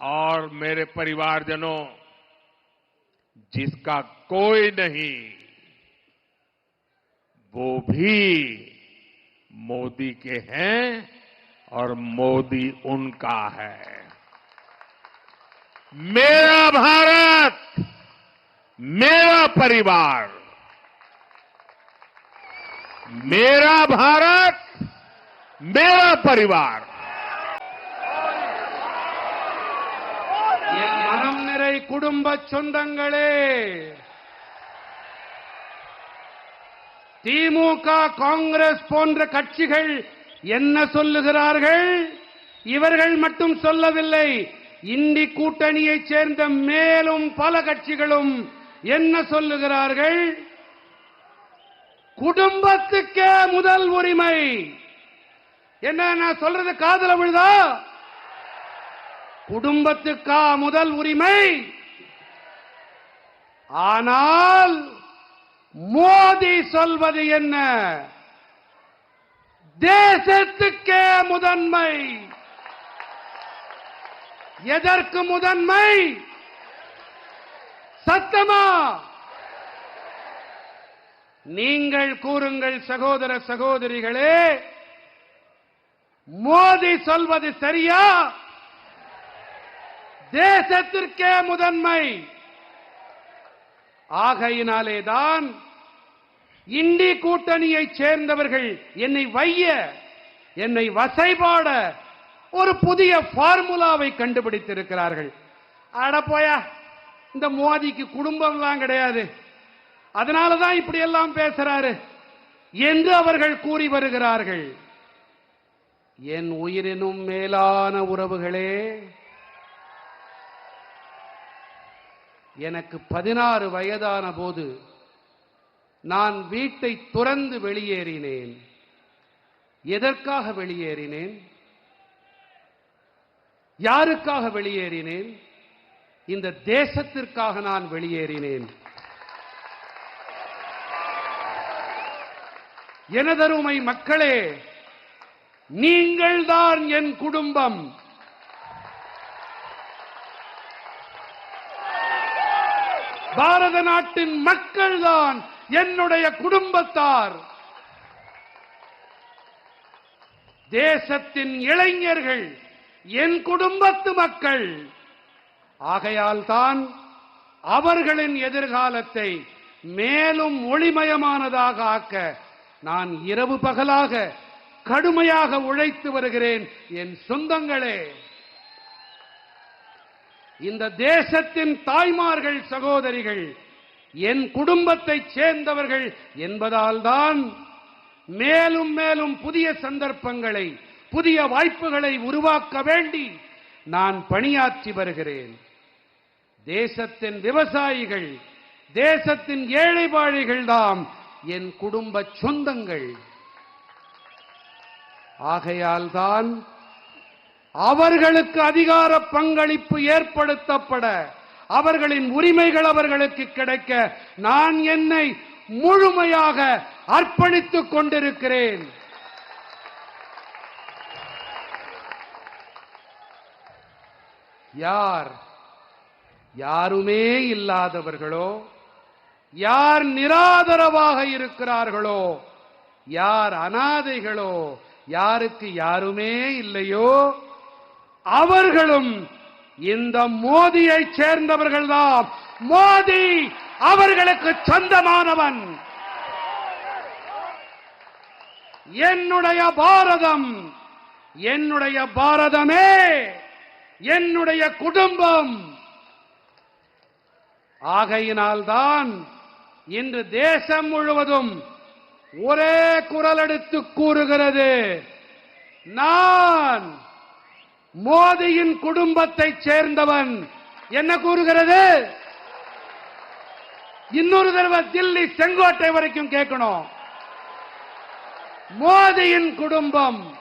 और मेरे परिवारजनों, जिसका कोई नहीं, वो भी मोदी के हैं और मोदी उनका है। मेरा भारत, मेरा परिवार, मेरा भारत, मेरा परिवार। குடும்ப சொந்தங்களே. திமுக காங்கிரஸ் போன்ற கட்சிகள் என்ன சொல்லுகிறார்கள்? இவர்கள் மட்டும் சொல்லவில்லை. இந்தி கூட்டணியைச் சேர்ந்த மேலும் பல கட்சிகளும் என்ன சொல்லுகிறார்கள்? குடும்பத்துக்கே முதல் உரிமை. என்ன நான் சொல்றது காதல விழுதா? குடும்பத்துக்கா முதல் உரிமை? ஆனால் மோடி சொல்வது என்ன? தேசத்துக்கே முதன்மை. எதற்கு முதன்மை? சத்தமா? நீங்கள் கூறுங்கள் சகோதர சகோதரிகளே மோதி சொல்வது சரியா? தேசத்திற்கே முதன்மை. ஆகையினாலேதான் இந்தி கூட்டணியைச் சேர்ந்தவர்கள் என்னை வைய என்னை வசைபாட ஒரு புதிய ஃபார்முலாவை கண்டுபிடித்திருக்கிறார்கள். அட போயா இந்த மோதிக்கு குடும்பம்லாம் கிடையாது. அதனாலதான் இப்படி எல்லாம் பேசுறாரு. என்று அவர்கள் கூறி வருகிறார்கள். என் உயிரினும் மேலான உறவுகளே எனக்கு பதினாறு வயதான போது நான் வீட்டை துறந்து வெளியேறினேன். எதற்காக வெளியேறினேன்? யாருக்காக வெளியேறினேன்? இந்த தேசத்திற்காக நான் வெளியேறினேன். எனதருமை மக்களே நீங்கள்தான் என் குடும்பம். பாரத நாட்டின் மக்கள்தான் என்னுடைய குடும்பத்தார். தேசத்தின் இளைஞர்கள் என் குடும்பத்து மக்கள். ஆகையால் தான் அவர்களின் எதிர்காலத்தை மேலும் ஒளிமயமானதாக ஆக்க நான் இரவு பகலாக கடுமையாக உழைத்து வருகிறேன் என் சொந்தங்களே. இந்த தேசத்தின் தாய்மார்கள் சகோதரிகள் என் குடும்பத்தைச் சேர்ந்தவர்கள் என்பதால்தான் மேலும் மேலும் புதிய சந்தர்ப்பங்களை புதிய வாய்ப்புகளை உருவாக்க வேண்டி நான் பணியாற்றி வருகிறேன். தேசத்தின் விவசாயிகள் தேசத்தின் ஏழைபாழிகள் தாம் என் குடும்ப சொந்தங்கள். ஆகையால்தான் அவர்களுக்கு அதிகார பங்களிப்பு ஏற்படுத்தப்பட அவர்களின் உரிமைகள் அவர்களுக்கு கிடைக்க நான் என்னை முழுமையாக அர்ப்பணித்துக் கொண்டிருக்கிறேன். யார் யாருமே இல்லாதவர்களோ யார் நிராதரவாக இருக்கிறார்களோ யார் அனாதைகளோ யாருக்கு யாருமே இல்லையோ அவர்களும் இந்த மோதியை சேர்ந்தவர்கள்தான். மோதி அவர்களுக்கு சொந்தமானவன். என்னுடைய பாரதம் என்னுடைய பாரதமே என்னுடைய குடும்பம். ஆகையினால்தான் இன்று தேசம் முழுவதும் ஒரே குரல் எடுத்து கூறுகிறது. நான் மோதியின் குடும்பத்தைச் சேர்ந்தவன். என்ன கூறுகிறது? இன்னொரு தடவை தில்லி செங்கோட்டை வரைக்கும் கேட்கணும். மோதியின் குடும்பம்